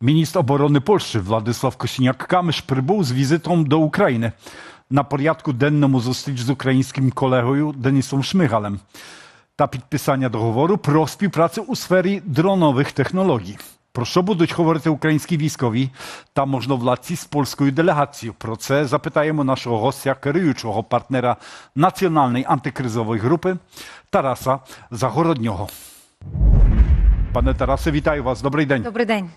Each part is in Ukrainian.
Міністр оборони Польщі Владислав Косіняк-Камиш прибув з візитом до України. На порядку денному зустріч з українським колегою Денисом Шмигалем та підписання договору про співпрацю у сфері дронових технологій. Про що будуть говорити українські військові та можновладці з польською делегацією? Про це запитаємо нашого гостя, керуючого партнера національної антикризової групи Тараса Загороднього. Пане Тарасе, вітаю вас. Добрий день. Добрий день.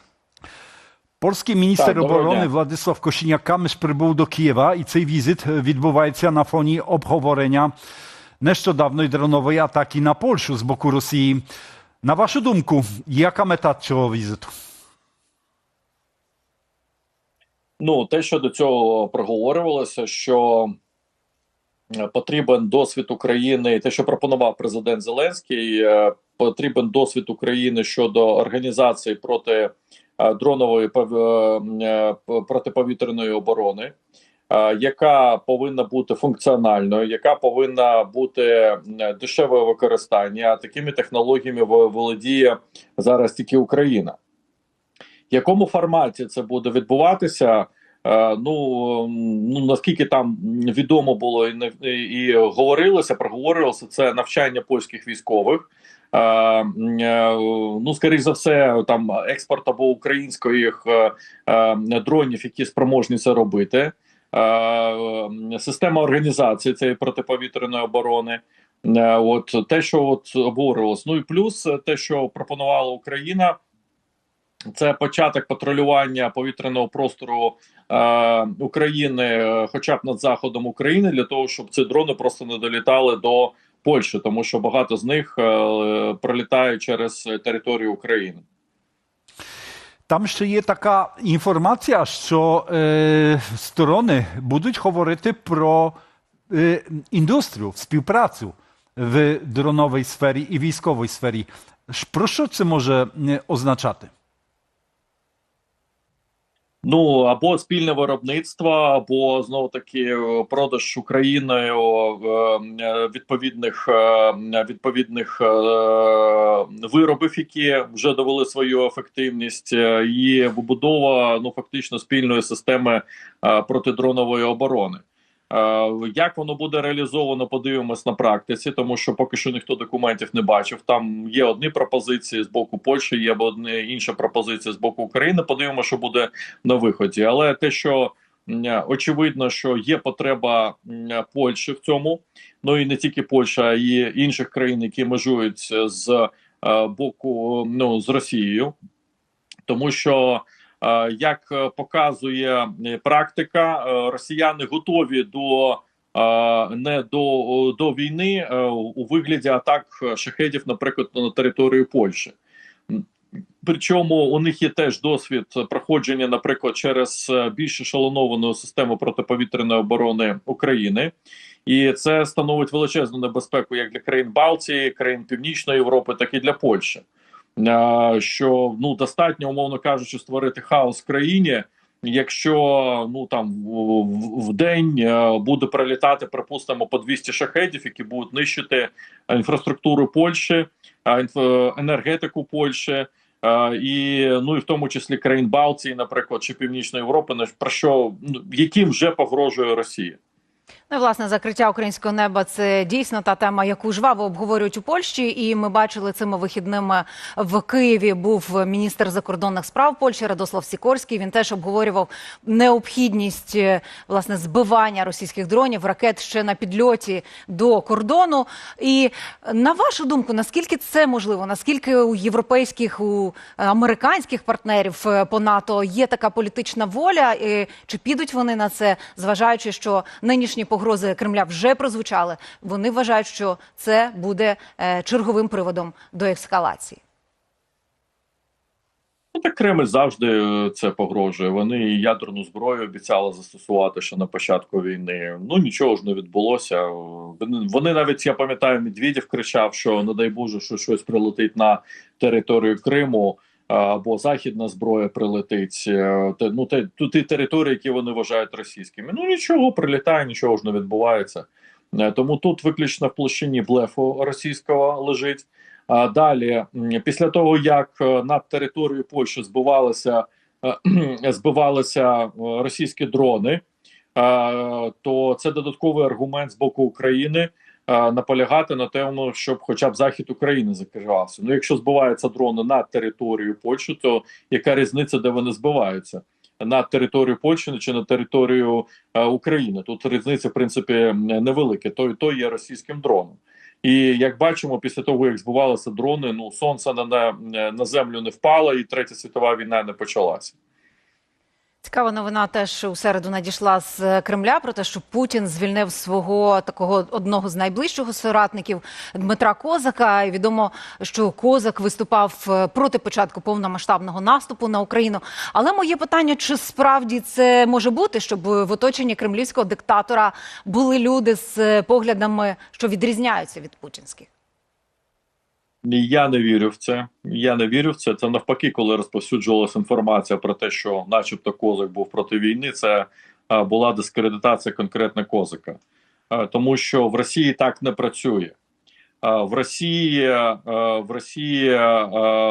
Польський міністр Так, оборони. Владислав Кошіняк-Камиш прибув до Києва, і цей візит відбувається на фоні обговорення нещодавної дронової атаки на Польщу з боку Росії. На вашу думку, яка мета цього візиту? Ну, те, що до цього проговорювалося, що е, потрібен досвід України, те, що пропонував президент Зеленський, е, потрібен досвід України щодо організації проти дронової пов- е, е, протиповітряної оборони, е, яка повинна бути функціональною, яка повинна бути е, дешеве використання. Такими технологіями володіє зараз тільки Україна. В якому форматі це буде відбуватися? Е, Ну, ну наскільки там відомо було і, не- і, говорилося, проговорювалося це навчання польських військових. Е, е, ну, скоріш за все, там експорт або українських дронів, які спроможні це робити. Система організації цієї протиповітряної оборони. От те, що от обговорювалось. Ну і плюс те, що пропонувала Україна. Це початок патрулювання повітряного простору е, України, е, хоча б над заходом України, для того, щоб ці дрони просто не долітали до Польщі, тому що багато з них е, пролітають через територію України. Там ще є така інформація, що е, сторони будуть говорити про е, індустрію, співпрацю в дроновій сфері і військовій сфері. Про що це може е, означати? Ну або спільне виробництво, або знову таки продаж Україною е, відповідних е, відповідних е, виробів, які вже довели свою ефективність, і побудова ну фактично спільної системи протидронової оборони. Е, Як воно буде реалізовано, подивимось на практиці, тому що поки що ніхто документів не бачив. Там є одні пропозиції з боку Польщі, є одні інші пропозиції з боку України. Подивимося, що буде на виході. Але те, що очевидно, що є потреба Польщі в цьому, ну і не тільки Польща, а й інших країн, які межують з е, боку ну з Росією, тому що. Е, Як е, показує е, практика, росіяни готові до не до, до війни у вигляді атак шахедів, наприклад, на територію Польщі. Причому у них є теж досвід проходження, наприклад, через більш ешелоновану систему протиповітряної оборони України, і це становить величезну небезпеку як для країн Балтії, країн Північної Європи, так і для Польщі. Що ну достатньо, умовно кажучи, створити хаос в країні, якщо ну там в, в, день е, буде прилітати, припустимо, по 200 шахедів, які будуть нищити інфраструктуру Польщі, е, енергетику Польщі. І ну і в тому числі країн Балтії, наприклад, чи Північної Європи, про що ну, яким вже погрожує Росія. Ну, власне, закриття українського неба це дійсно та тема, яку жваво обговорюють у Польщі. І ми бачили цими вихідними в Києві. Був міністр закордонних справ Польщі Радослав Сікорський. Він теж обговорював необхідність е, власне збивання російських дронів, ракет ще на підльоті до кордону. І на вашу думку, наскільки це можливо? Наскільки у європейських у американських партнерів е, по НАТО є така політична воля? І Чи підуть вони на це, зважаючи, що нинішні погрози Кремля вже прозвучали? Вони вважають, що це буде е, черговим приводом до ескалації. Ну так Кремль завжди е, це погрожує. Вони ядерну зброю обіцяли застосувати ще на початку війни. Ну нічого ж не відбулося. Вони навіть я пам'ятаю, Медведєв кричав, що не дай Боже, що щось прилетить на територію Криму. Або західна зброя прилетить, е, ну те ті території, які вони вважають російськими. Ну нічого прилітає, нічого ж не відбувається. Е, Тому тут виключно в площині блефу російського лежить. А далі, після того як е, над територією Польщі збивалися збивалися російські дрони, то це додатковий аргумент з боку України наполягати на тому, щоб хоча б захід України закривався. Ну, якщо збиваються дрони над територією Польщі, то яка різниця, де вони збиваються? На територію Польщі чи на територію е, України? Тут різниця в принципі невелика. То і то є російським дроном. І як бачимо, після того як збивалися дрони, ну сонце на, на, на землю не впало, і третя світова війна не почалася. Цікава новина теж у середу надійшла з Кремля про те, що Путін звільнив свого такого одного з найближчих соратників Дмитра Козака. І відомо, що Козак виступав е, проти початку повномасштабного наступу на Україну. Але моє питання: чи справді це може бути, щоб в оточенні кремлівського диктатора були люди з е, поглядами, що відрізняються від путінських? Я не вірю в це. Я не вірю в це. Це навпаки, коли розповсюджувалася інформація про те, що, начебто, козак був проти війни. Це а, була дискредитація конкретно козака, А, тому що в Росії так не працює. А, В Росії в Росії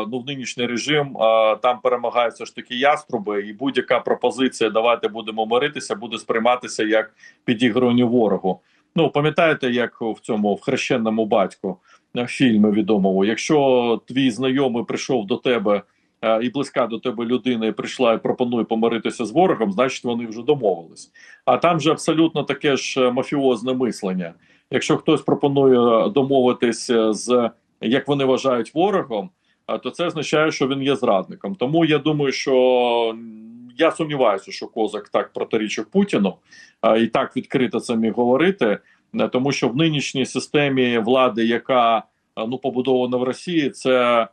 ну в нинішній режим там перемагають все ж таки яструби, і будь-яка пропозиція давайте будемо миритися, буде сприйматися як підігрування ворогу. Ну пам'ятаєте, як в цьому в хрещенному батьку фільмі відомому. Якщо твій знайомий прийшов до тебе е, і близька до тебе людина, і прийшла і пропонує помиритися з ворогом, значить вони вже домовились. А там же абсолютно таке ж е, мафіозне мислення. Якщо хтось пропонує е, домовитись з як вони вважають ворогом, то це означає, що він є зрадником. Тому я думаю, що я сумніваюся, що козак так протирічив Путіну і так відкрито міг говорити. Е, тому що в нинішній системі влади, яка е, ну побудована в Росії, це е,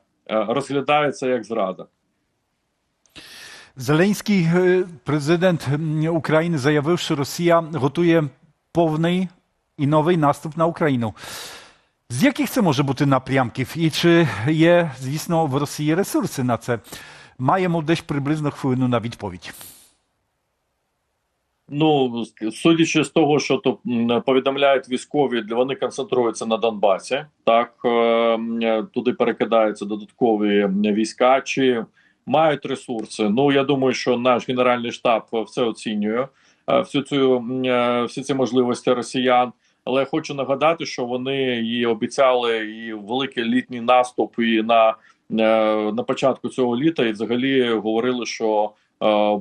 розглядається як зрада. Зеленський, президент України, заявив, що Росія готує повний і новий наступ на Україну. З яких це може бути напрямків? І чи є, звісно, в Росії ресурси на це? Маємо десь приблизно хвилину на відповідь. Ну судячи з того, що то повідомляють військові, вони концентруються на Донбасі. Так е, туди перекидаються додаткові війська. Чи мають ресурси? Ну я думаю, що наш генеральний штаб все оцінює е, всю цю е, всі ці можливості росіян. Але я хочу нагадати, що вони і обіцяли і великий літній наступ, і на, е, на початку цього літа, і взагалі говорили, що е,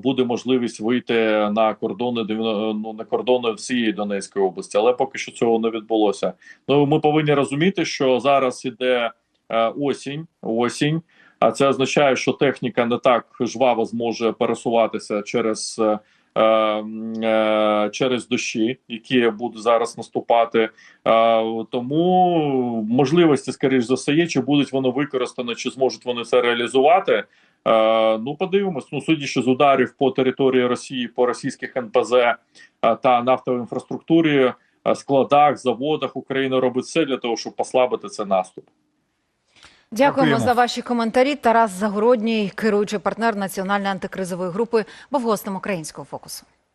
буде можливість вийти на кордони дев'яно- ну, на кордони всієї Донецької області, але поки що цього не відбулося. Ну ми повинні розуміти, що зараз іде е, осінь, осінь. А це означає, що техніка не так жваво зможе пересуватися через. е, е, е, Через дощі, які будуть зараз наступати, Е, тому можливості, скоріш за все, є. Чи будуть вони використані, чи зможуть вони це реалізувати? Е, Ну, подивимось. Ну, судячи з ударів по території Росії, по російських НПЗ е, та нафтовій інфраструктурі, е, складах, заводах Україна робить все для того, щоб послабити цей наступ. Дякуємо, Дякуємо. за ваші коментарі. Тарас Загородній, керуючий партнер національної антикризової групи, був гостем українського фокусу.